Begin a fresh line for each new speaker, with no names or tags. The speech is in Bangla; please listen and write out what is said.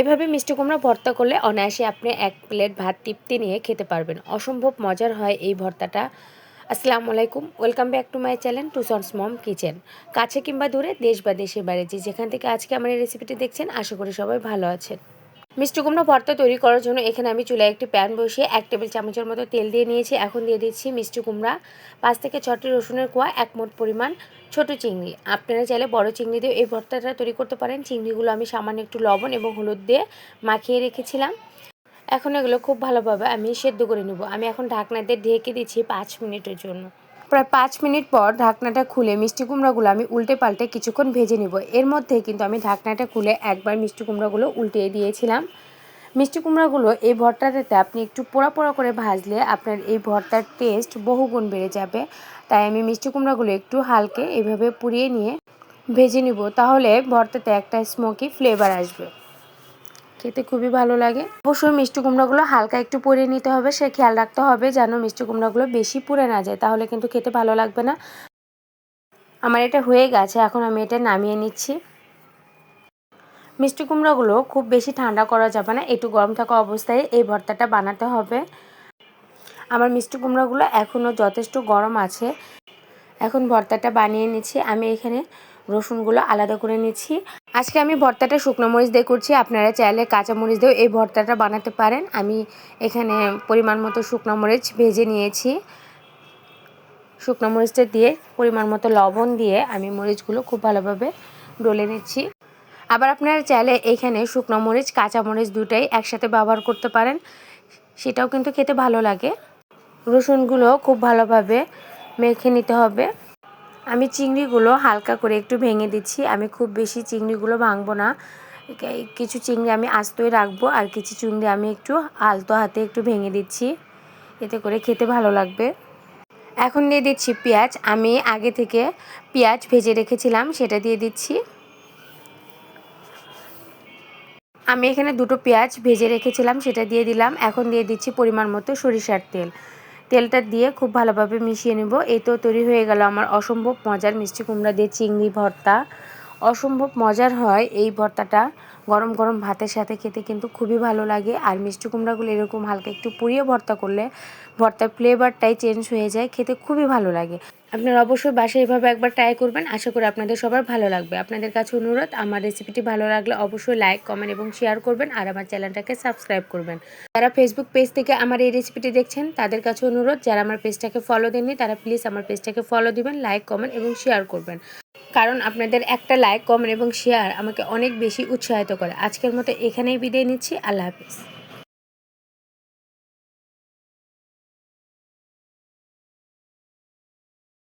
এভাবে মিষ্টি কুমড়া ভর্তা করলে অনায়াসে আপনি এক প্লেট ভাত তৃপ্তি নিয়ে খেতে পারবেন। অসম্ভব মজার হয় এই ভর্তাটা। আসসালামু আলাইকুম। Welcome back to my channel two sons mom kitchen. কাছে কিংবা দূরে, দেশ বা দেশের বাইরে যে যেখান থেকে আজকে আমার এই রেসিপিটি দেখছেন, আশা করি সবাই ভালো আছেন। মিষ্টি কুমড়া ভর্তা তৈরি করার জন্য এখানে আমি চুলায় একটি প্যান বসিয়ে এক টেবিল চামচের মতো তেল দিয়ে নিয়েছি। এখন দিয়ে দিচ্ছি মিষ্টি কুমড়া, পাঁচ থেকে ছটি রসুনের কোয়া, এক মোট পরিমাণ ছোট চিংড়ি। আপনারা চাইলে বড় চিংড়ি দিয়ে এই ভর্তাটা তৈরি করতে পারেন। চিংড়িগুলো আমি সামান্য একটু লবণ এবং হলুদ দিয়ে মাখিয়ে রেখেছিলাম। এখন এগুলো খুব ভালোভাবে আমি সেদ্ধ করে নেব। আমি এখন ঢাকনা দিয়ে ঢেকে দিচ্ছি পাঁচ মিনিটের জন্য। প্রায় পাঁচ মিনিট পর ঢাকনাটা খুলে মিষ্টি কুমড়াগুলো আমি উল্টে পাল্টে কিছুক্ষণ ভেজে নেব। এর মধ্যে কিন্তু আমি ঢাকনাটা খুলে একবার মিষ্টি কুমড়াগুলো উল্টিয়ে দিয়েছিলাম। মিষ্টি কুমড়াগুলো এই ভর্তাটাতে আপনি একটু পোড়া পোড়া করে ভাজলে আপনার এই ভর্তার টেস্ট বহুগুণ বেড়ে যাবে। তাই আমি মিষ্টি কুমড়াগুলো একটু হালকে এভাবে পুড়িয়ে নিয়ে ভেজে নিব। তাহলে ভর্তাতে একটা স্মোকি ফ্লেভার আসবে। খেতে খুবই ভালো লাগে। অবশ্যই মিষ্টি কুমড়াগুলো হালকা একটু পুড়িয়ে নিতে হবে। সে খেয়াল রাখতে হবে যেন মিষ্টি কুমড়াগুলো বেশি পুড়ে না যায়। তাহলে কিন্তু খেতে ভালো লাগবে না। আমার এটা হয়ে গেছে। এখন আমি এটা নামিয়ে নিচ্ছি। মিষ্টি কুমড়াগুলো খুব বেশি ঠান্ডা করা যাবে না। একটু গরম থাকা অবস্থায় এই ভর্তাটা বানাতে হবে। আমার মিষ্টি কুমড়াগুলো এখনও যথেষ্ট গরম আছে। এখন ভর্তাটা বানিয়ে নিচ্ছি। আমি এখানে রসুনগুলো আলাদা করে নিচ্ছি। আজকে আমি ভর্তাটা শুকনো মরিচ দিয়ে করছি। আপনারা চাইলে কাঁচা মরিচ দিয়েও এই ভর্তাটা বানাতে পারেন। আমি এখানে পরিমাণ মতো শুকনো মরিচ ভেজে নিয়েছি। শুকনো মরিচটা দিয়ে পরিমাণ মতো লবণ দিয়ে আমি মরিচগুলো খুব ভালোভাবে ডলে নিচ্ছি। আবার আপনারা চাইলে এখানে শুকনো মরিচ, কাঁচা মরিচ দুটাই একসাথে ব্যবহার করতে পারেন। সেটাও কিন্তু খেতে ভালো লাগে। রসুনগুলো খুব ভালোভাবে মেখে নিতে হবে। আমি চিংড়িগুলো হালকা করে একটু ভেঙে দিচ্ছি। আমি খুব বেশি চিংড়িগুলো ভাঙবো না। কিছু চিংড়ি আমি আস্তই রাখব আর কিছু চিংড়ি আমি একটু আলতো হাতে একটু ভেঙে দিচ্ছি। এতে করে খেতে ভালো লাগবে। এখন দিয়ে দিচ্ছি পেঁয়াজ। আমি আগে থেকে পেঁয়াজ ভেজে রেখেছিলাম, সেটা দিয়ে দিচ্ছি। আমি এখানে দুটো পেঁয়াজ ভেজে রেখেছিলাম, সেটা দিয়ে দিলাম। এখন দিয়ে দিচ্ছি পরিমাণ মতো সরিষার তেল। তেলটা দিয়ে খুব ভালোভাবে মিশিয়ে নেব। এই তো তৈরি হয়ে গেল আমার অসম্ভব মজার মিষ্টি কুমড়া দিয়ে চিংড়ি ভর্তা। অসম্ভব মজার হয় এই ভর্তাটা। গরম গরম ভাতের সাথে খেতে কিন্তু খুবই ভালো লাগে। আর মিষ্টি কুমড়াগুলো এরকম হালকা একটু পুড়িয়ে ভর্তা করলে ভর্তার ফ্লেভারটাই চেঞ্জ হয়ে যায়, খেতে খুবই ভালো লাগে। আপনারা অবশ্যই বাসায় এভাবে একবার ট্রাই করবেন। আশা করি আপনাদের সবার ভালো লাগবে। আপনাদের কাছে অনুরোধ, আমার রেসিপিটি ভালো লাগলে অবশ্যই লাইক কমেন্ট এবং শেয়ার করবেন আর আমার চ্যানেলটাকে সাবস্ক্রাইব করবেন। যারা ফেসবুক পেজ থেকে আমার এই রেসিপিটি দেখছেন, তাদের কাছে অনুরোধ, যারা আমার পেজটাকে ফলো দেননি, তারা প্লিজ আমার পেজটাকে ফলো দিবেন লাইক কমেন্ট এবং শেয়ার করবেন। কারণ আপনাদের একটা লাইক কমেন্ট এবং শেয়ার আমাকে অনেক বেশি উৎসাহিত করে। আজকের মতো এখানেই বিদায় নিচ্ছি। আল্লাহ হাফিজ।